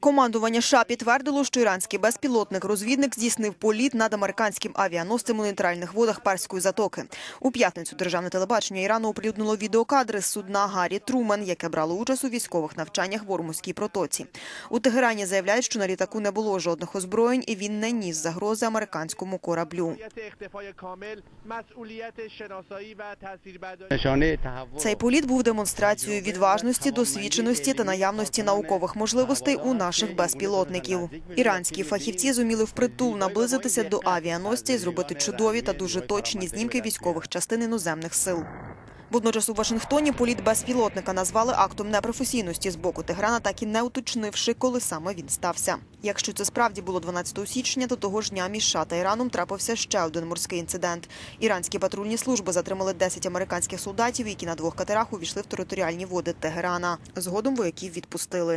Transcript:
Командування США підтвердило, що іранський безпілотник-розвідник здійснив політ над американським авіаносцем у нейтральних водах Перської затоки. У п'ятницю державне телебачення Ірану оприлюднило відеокадри з судна Гаррі Трумен, яке брало участь у військових навчаннях в Ормузькій протоці. У Тегерані заявляють, що на літаку не було жодних озброєнь і він не ніс загрози американському кораблю. Цей політ був демонстрацією відважності, досвідченості та наявності наук наукових можливостей у наших безпілотників. Іранські фахівці зуміли впритул наблизитися до авіаносця і зробити чудові та дуже точні знімки військових частин іноземних сил. Водночас у Вашингтоні політ безпілотника назвали актом непрофесійності з боку Теграна, так і не уточнивши, коли саме він стався. Якщо це справді було 12 січня, то того ж дня між США та Іраном трапився ще один морський інцидент. Іранські патрульні служби затримали 10 американських солдатів, які на двох катерах увійшли в територіальні води Тегерана. Згодом вояків відпустили.